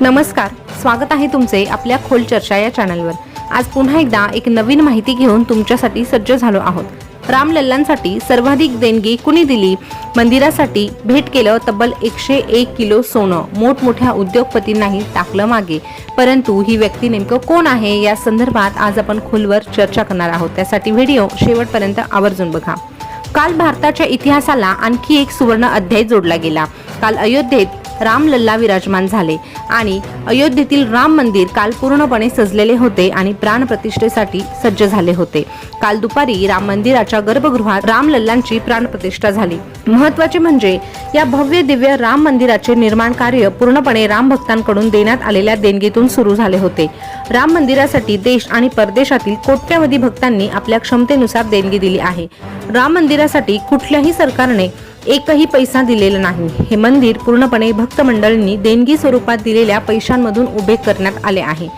नमस्कार स्वागत आहे तुमचे आपल्या खोल चर्चा या चॅनलवर. आज पुन्हा एकदा एक नवीन माहिती घेऊन तुमच्यासाठी सज्ज झालो आहोत. रामलल्लांसाठी सर्वाधिक देणगी कुणी दिली? मंदिरासाठी भेट केलं तब्बल एकशे एक किलो सोनं. मोठमोठ्या उद्योगपतींनाही टाकलं मागे. परंतु ही व्यक्ती नेमकं कोण आहे? या संदर्भात आज आपण खोलवर चर्चा करणार आहोत. त्यासाठी व्हिडिओ शेवटपर्यंत आवर्जून बघा. काल भारताच्या इतिहासाला आणखी एक सुवर्ण अध्याय जोडला गेला. काल अयोध्येत रामलल्ला विराजमान झाले आणि अयोध्येतील राम मंदिर काल पूर्णपणे सजलेले होते आणि प्राण प्रतिष्ठेसाठी सज्ज झाले होते. काल दुपारी राम मंदिराच्या गर्भगृहात रामलल्लांची प्राणप्रतिष्ठा झाली. महत्त्वाचे म्हणजे या भव्य दिव्य राम मंदिराचे निर्माण कार्य पूर्णपणे राम भक्तांकडून देण्यात आलेल्या देणगीतून सुरू झाले होते. राम मंदिरासाठी देश आणि परदेशातील कोट्यवधी भक्तांनी आपल्या क्षमतेनुसार देणगी दिली आहे. राम मंदिरासाठी कुठल्याही सरकारने एकही पैसा दिलेला नाही. हे मंदिर पूर्णपणे भक्त मंडळींनी देणगी स्वरूपात दिलेल्या पैशांमधून उभे करण्यात आले आहे.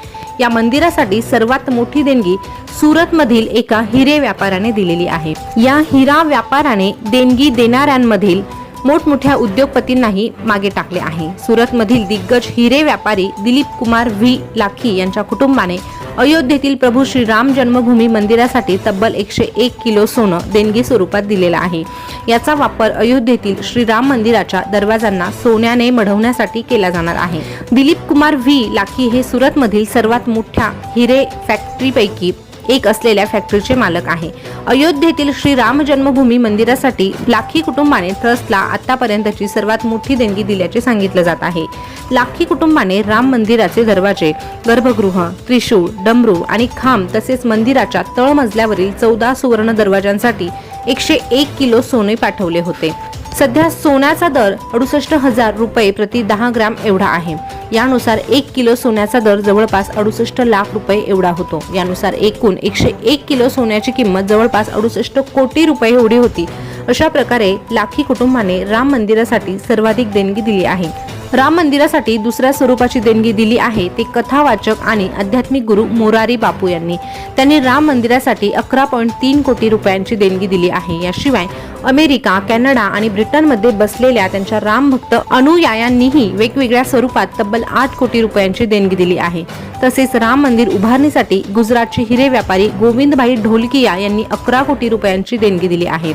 या मंदिरासाठी सर्वात मोठी देणगी सुरतमधील एका हिरे व्यापाऱ्याने दिलेली आहे. या हिरा व्यापाराने देणगी देणाऱ्यांमधील मोठमोठ्या उद्योगपतींनाही मागे टाकले आहे. सुरतमधील दिग्गज हिरे व्यापारी दिलीप कुमार व्ही. लाखी यांच्या कुटुंबाने अयोध्येतील प्रभू श्रीराम जन्मभूमी मंदिरासाठी तब्बल एकशे एक किलो सोनं देणगी स्वरूपात दिलेलं आहे. याचा वापर अयोध्येतील श्रीराम मंदिराच्या दरवाजांना सोन्याने मढवण्यासाठी केला जाणार आहे. दिलीप कुमार व्ही. लाखी हे सुरतमधील सर्वात मोठ्या हिरे फॅक्टरीपैकी एक असलेल्या फॅक्टरीचे मालक आहे. अयोध्येतील श्रीराम जन्मभूमी मंदिरासाठी लाखी कुटुंबाने ट्रस्टला आतापर्यंतची सर्वात मोठी देणगी दिल्याचे सांगितलं जात आहे. लाखी कुटुंबाने राम मंदिराचे दरवाजे गर्भगृह त्रिशूळ डमरू आणि खांब तसेच मंदिराच्या तळमजल्यावरील चौदा सुवर्ण दरवाजांसाठी एकशे एक किलो सोने पाठवले होते. सध्या सोन्याचा दर अडुसष्ट हजार रुपये प्रति दहा ग्राम एवढा आहे. यानुसार एक किलो सोन्याचा दर जवळपास अडुसष्ट लाख रुपये एवढा होतो. यानुसार एकूण एकशे एक किलो सोन्याची किंमत जवळपास अडुसष्ट कोटी रुपये एवढी होती. अशा प्रकारे लाखी कुटुंबाने राम मंदिरासाठी सर्वाधिक देणगी दिली आहे. राम मंदिरासाठी दुसऱ्या स्वरूपाची देणगी दिली आहे ते कथावाचक आणि आध्यात्मिक गुरु मोरारी बापू यांनी. त्यांनी राम मंदिरासाठी अकरा पॉईंट तीन कोटी रुपयांची देणगी दिली आहे. याशिवाय अमेरिका कॅनडा आणि ब्रिटनमध्ये बसलेल्या त्यांच्या रामभक्त अनुयायांनीही वेगवेगळ्या स्वरूपात तब्बल आठ कोटी रुपयांची देणगी दिली आहे. तसेच राम मंदिर उभारणीसाठी गुजरातचे हिरे व्यापारी गोविंदभाई ढोलकिया यांनी अकरा कोटी रुपयांची देणगी दिली आहे.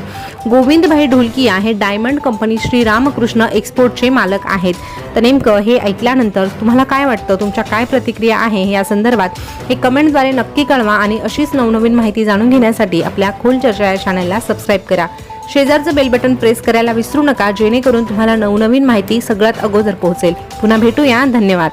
गोविंदभाई ढोलकिया हे डायमंड कंपनी श्री रामकृष्ण एक्सपोर्टचे मालक आहेत. तर नेमकं हे ऐकल्यानंतर तुम्हाला काय वाटतं? तुमच्या काय प्रतिक्रिया आहे? या संदर्भात हे कमेंटद्वारे नक्की कळवा आणि अशीच नवनवीन माहिती जाणून घेण्यासाठी आपल्या खोल चर्चा या चॅनलला सबस्क्राईब करा. शेजारचं बेल बटन प्रेस करायला विसरू नका जेणेकरून तुम्हाला नवनवीन माहिती सगळ्यात अगोदर पोहोचेल. पुन्हा भेटूया. धन्यवाद.